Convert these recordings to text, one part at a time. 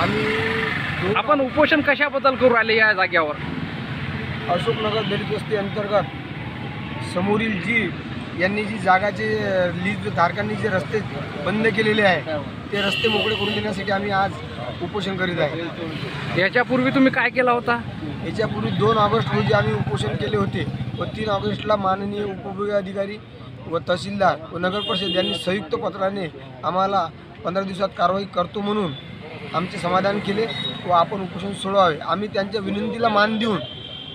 आपण उपोषण कशाबद्दल करू राहिले या जागेवर? अशोकनगर दलित वस्ती अंतर्गत समोरील जी यांनी जी जागाचे लीज धारकांनी जे रस्ते बंद केलेले आहे ते रस्ते मोकळे करून देण्यासाठी आम्ही आज उपोषण करीत आहे. याच्यापूर्वी तुम्ही काय केला होता? याच्यापूर्वी दोन ऑगस्ट रोजी आम्ही उपोषण केले होते व तीन ऑगस्टला माननीय उपविभागीय अधिकारी व तहसीलदार व नगरपरिषद यांनी संयुक्त पत्राने आम्हाला पंधरा दिवसात कारवाई करतो म्हणून आमचे समाधान केले व आपण उपोषण सोडवावे. आम्ही त्यांच्या विनंतीला मान देऊन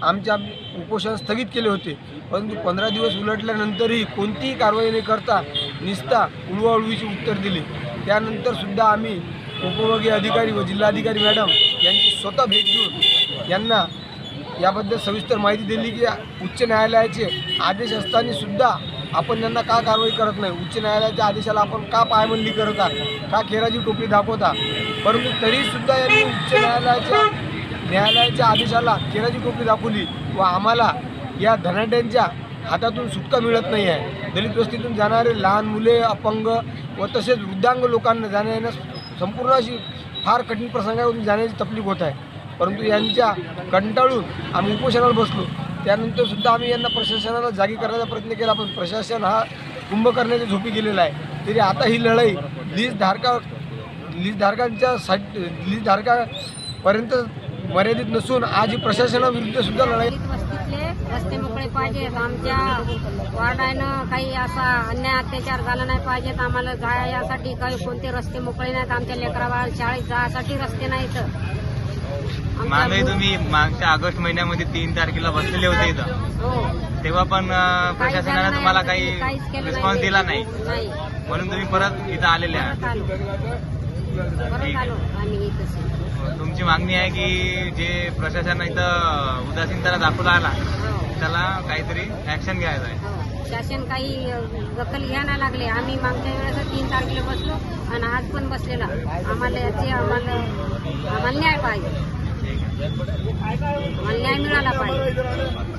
आमच्या उपोषण स्थगित केले होते. परंतु पंधरा दिवस उलटल्यानंतरही कोणतीही कारवाई न करता निस्ता उडवाउडवीची उत्तर दिली. त्यानंतर सुद्धा आम्ही उपविभागीय अधिकारी व जिल्हाधिकारी मॅडम यांची स्वतः भेट घेऊन यांना याबद्दल सविस्तर माहिती दिली की उच्च न्यायालयाचे आदेश असताना सुद्धा आपण त्यांना का कारवाई करत नाही? उच्च न्यायालयाच्या आदेशाला आपण का पायमल्ली करत आहात? का खेराची टोपली दाखवता? परंतु तरीसुद्धा यांनी उच्च न्यायालयाच्या न्यायालयाच्या आदेशाला खेराची टोपली दाखवली व आम्हाला या धनाट्यांच्या हातातून सुटका मिळत नाही आहे. दलित वस्तीतून जाणारे लहान मुले अपंग व तसेच वृद्धांग लोकांना जाण्या येण्यास संपूर्ण अशी फार कठीण प्रसंगावरून जाण्याची तकलीफ होत आहे. परंतु यांच्या कंटाळून आम्ही उपोषणाला बसलो. त्यानंतरसुद्धा आम्ही यांना प्रशासनाला जागी करण्याचा प्रयत्न केला पण प्रशासन हा कुंभकर्णाच्या झोपी गेलेला आहे. तरी आता ही लढाई लीजधारका लीजधारकांच्या सा लीजधारकापर्यंत मर्यादित नसून आज ही प्रशासनाविरुद्ध सुद्धा लढाई रस्ते मोकळे पाहिजेत. आमच्या वार्डानं काही असा अन्याय अत्याचार झाला नाही पाहिजेत. आम्हाला जाण्यासाठी काही कोणते रस्ते मोकळे नाहीत. आमच्या लेकराबाहेर शाळेत जायसाठी रस्ते नाहीत. मागे तुम्ही मागच्या ऑगस्ट महिन्यामध्ये तीन तारखेला बसलेले होते इथं. तेव्हा पण प्रशासनाने तुम्हाला काही रिस्पॉन्स दिला नाही. म्हणून तुम्ही परत इथं आलेले आहात. तुमची मागणी आहे की जे प्रशासन इथं उदासीनता दाखवला आला त्याला काहीतरी ऍक्शन घ्यायचं आहे. हो. शासन काही दखल घ्यायला लागले. आम्ही मागच्या वेळेस तीन तारखेला बसलो. आणि आज पण बसलेला. आम्हाला याची आम्हाला आम्हाला न्याय पाहिजे. आम्हाला न्याय मिळाला पाहिजे.